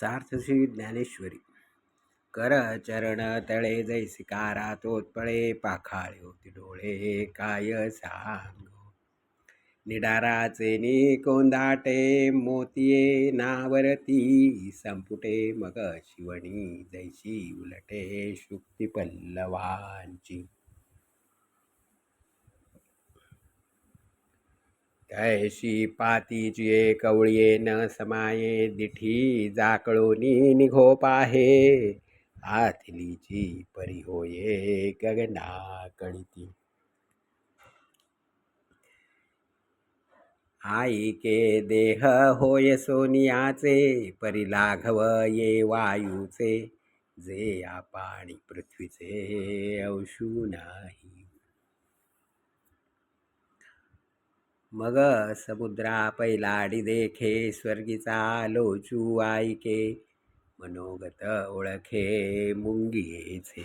सार्थश्री ज्ञानेश्वरी। कर चरण तळे जैसिकारा तोतपळे पाखाळे होती डोळे काय सांग? निडाराचे नि कोंदाटे मोतीये नावरती संपुटे मग शिवणी जैशी उलटे शुक्ती पल्लवांची तैशी पातीची कवळीये न समाये दिठी जाकळोनी निघो पाहे. आथिलीची परी होये गगना कळीती आई के देह होय सोनियाचे परिलाघव ये वायूचे. जे या पाणी पृथ्वीचे अवशू नाही. मग समुद्रा पैलाडी देखे स्वर्गीचा लोचू ऐके मनोगत ओळखे मुंगीचे.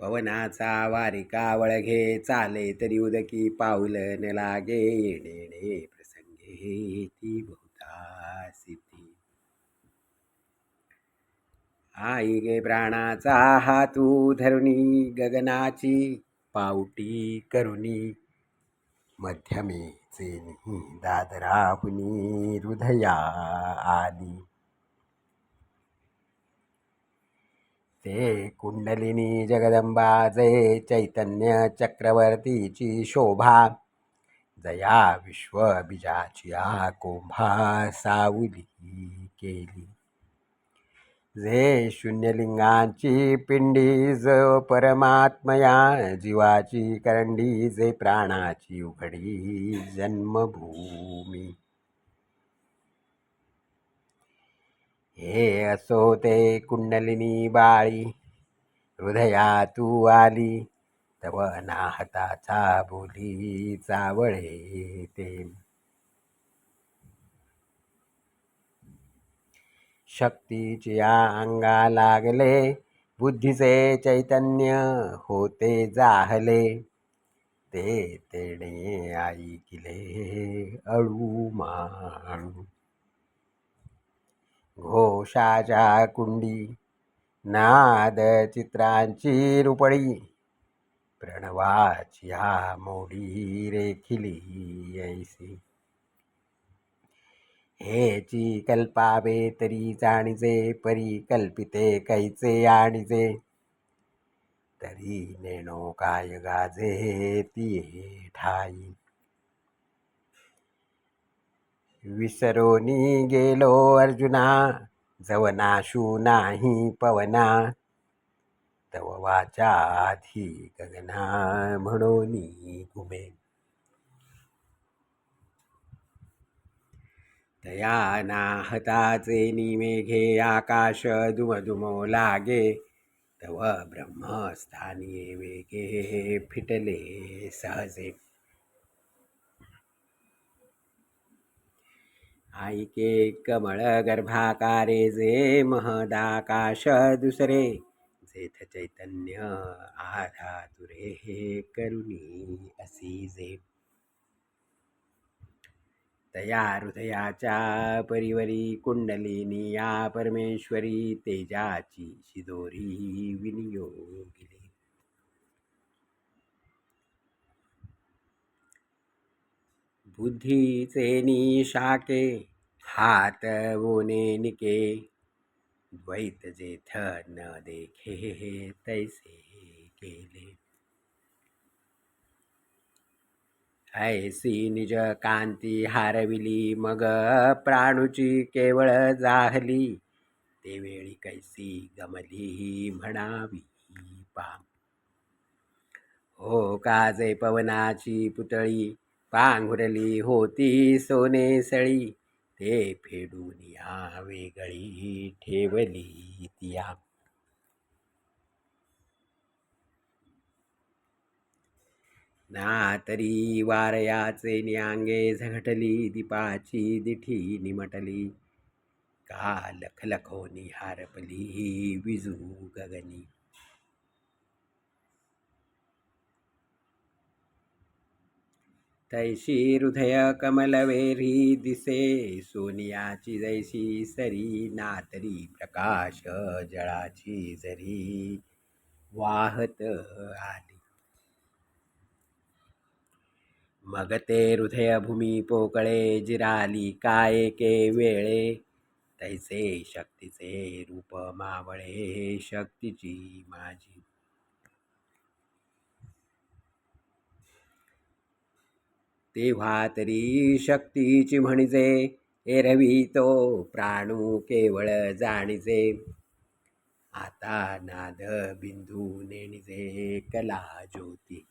पवनाचा वारिका वळघे चाले तरी उदकी पाऊल न लागे येणे प्रसंगे ती आई गे प्राणाचा हातू धरुणी गगनाची पावटी करुणी. मध्यमेचे दादराहुनी हृदया आली. ते कुंडलिनी जगदंबा जय चैतन्य चक्रवर्तीची शोभा. जया विश्वबीजाची आ कोंभा सावली केली. जे शून्यलिंगाची पिंडी ज परमात्मया जीवाची करंडी जे प्राणाची उघडी जन्मभूमी. हे असो ते कुंडलिनी बाळी हृदया तू आली तव नाहताचा बोली चावळे ते. शक्तीच्या अंगा लागले बुद्धीचे चैतन्य होते जाहले. ते तेणे आई किले अळू माळू. घोषाच्या कुंडी नाद चित्रांची रुपडी प्रणवाची हा मोडी रेखिली ऐसी. हेची कल्पावे तरी जाणीजे परी कल्पिते कैचे आणीजे? तरी नेणो काय गाजे ती ठाई. विसरोनी गेलो अर्जुना जवनाशू नाही पवना. तव वाचा आधी गगना म्हणून घुमे तया नाहताचे निमेघे आकाश दुमदुमो लागे तव ब्रह्मस्थानी वेगे फिटले सहजे. आईके कमळ गर्भाकारे जे महदाकाश दुसरे जेथ चैतन्य आधा तुरे हे करुणी असी जे. तया हृदयाच्या परिवरी कुंडलिनी या परमेश्वरी तेजाची शिदोरी विनियोगिली. बुद्धीचे निशाके हात बोने निके द्वैत जेथ न देखे तैसे केले. ऐसी निज कांती हारविली मग प्राणुची केवळ जाहली. ते वेळी कैसी गमली म्हणावी पा हो काजे पवनाची पुतळी पांघुरली होती सोने सळी. ते फेडून या वेगळी ठेवली तिया ना तरी वारयाचे नियांगे झघटली दीपाची दिठी निमटली. का लख लखोनी हारपली विजू गगनी. तैशी हृदय कमलवेरी दिसे सोनियाची जैसी सरी नातरी प्रकाश जळाची जरी वाहत आली मग ते हृदय भूमी पोकळे जिराली काय के वेळे? तैसे शक्तीचे रूप मावळे शक्तीची माझी. तेव्हा तरी शक्तीची म्हणजे एरवी तो प्राणू केवळ जाणीजे. आता नाद बिंदू नेणीजे कला ज्योती.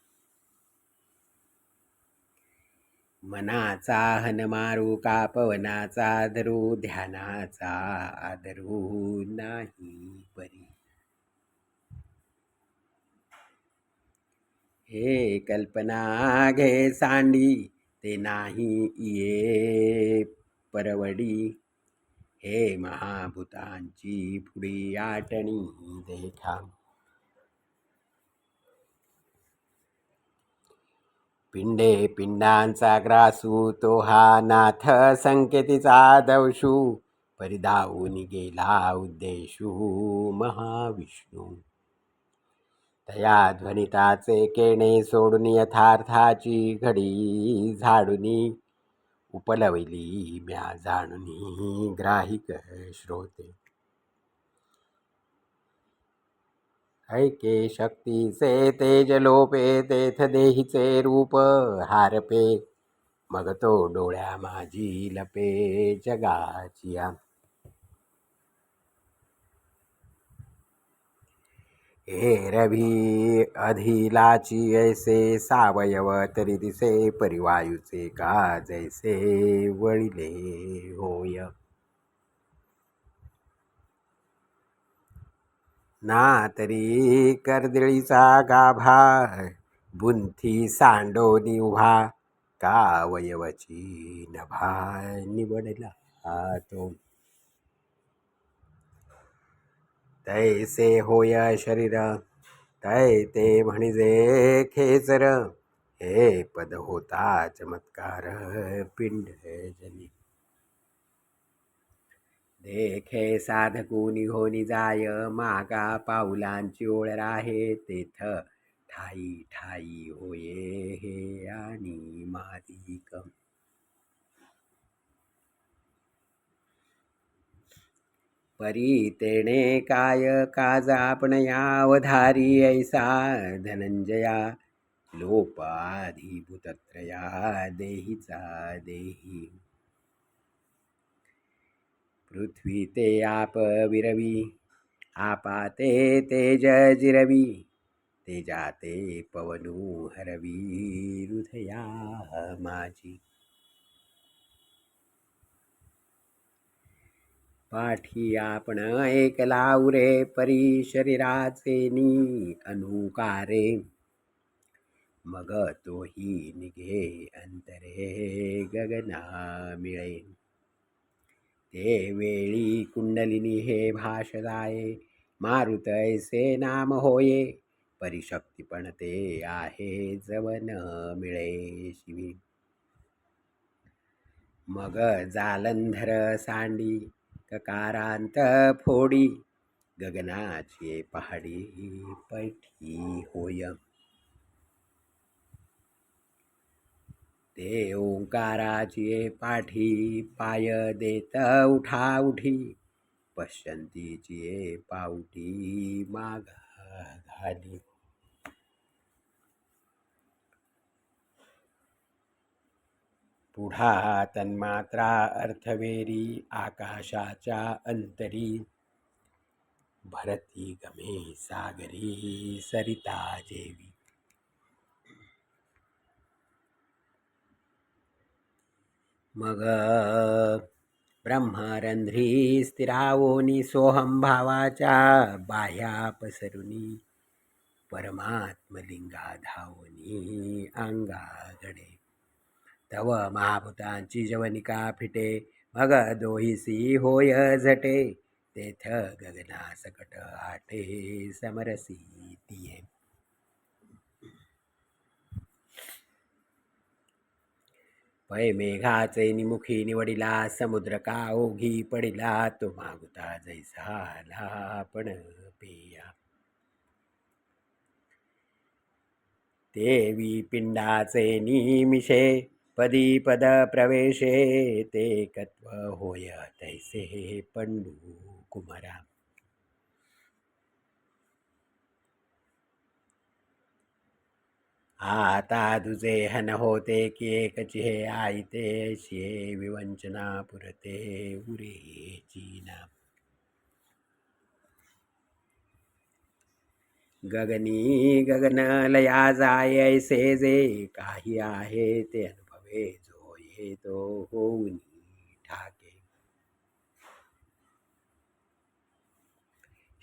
मनाचा हनमारू का पवनाचा धरू ध्यानाचा आदरू नाही परी. हे कल्पना घे सांडी ते नाही ये परवडी. हे महाभूतांची पुढी आटणी देखा पिंडे पिंडांचा ग्रासू तो हा नाथ संकेतीचा दवशू. परिदाऊन गेला उद्देशू महाविष्णू. तया ध्वनिताचे केणे सोडून यथार्थाची घडी झाडूनी. उपलवली म्या जाणून ग्राहिक श्रोते. ऐके शक्तीचे तेज लोपे तेथ देहीचे रूप हारपे. मग तो डोळ्या माझी लपे जगाचिया. एरवी अधिलाची ऐसे सावयव तरी दिसे परिवायूचे का जैसे वळिले होय? ना तरी कर्दळीचा गाभा बुंथी सांडोनी उभा का वयवची नभा निवडला तो. तैसे होय शरीर तै ते म्हणजे खेचर हे पद होता चमत्कार पिंड जनी. देखे साधकू निघोनी जाय मागा पाऊलांची ओळ राहे तेथ. ठाई ठाई होये हे आणि मादिक परी तेणे काय काज आपण यावधारी ऐसा धनंजया. लोपाधिभूतत्रया देहीचा देही पृथ्वी ते आप विरवी आपाते तेज जिरवी तेजाते पवनू हरवी हृदया माझी पाठी आपण एक लावरे परी शरीराचे नी अनुकारे। मग तोही निघे अंतरे गगना मिळे ते वेळी कुंडलिनी हे भाषदाये मारुत ऐसे नाम होये. परिशक्ती पण ते आहे जवन मिळे शिवी. मग जालंधर सांडी ककारांत फोडी. गगनाची पहाडी पैठी होय. ते ओंकाराची पाठी पाय देत उठा उठी. पश्यंतीची पावटी मागा घाली. पुढा तन्मात्रा अर्थवेरी आकाशाच्या अंतरी. भरती गमे सागरी सरिता जेवी. मग ब्रह्मरंध्री स्थिरावोनी सोहम भावाच्या बाह्या पसरुनी परमात्मलिंगा धावोनी अंगागडे तव महाभूतांची जवनिका फिटे मग दोहिसी होय झटे तेथ गगना सकट आटे समरसी तिये पै मेघाचे निमुखी निवडिला समुद्र का ओघी पडिला तो मागुता जैसा आला पण देवी पिंडाचे निमिषे पदी पद प्रवेशे ते कत्व होय तैसे पंडू कुमरा. आता तुझे हन होते की एक चिहे आयते शिहे विवंचना पुरते उरे चीना गगनी गगन लया जाय ऐसे जे काही आहे ते अनुभवे जो येतो होऊन.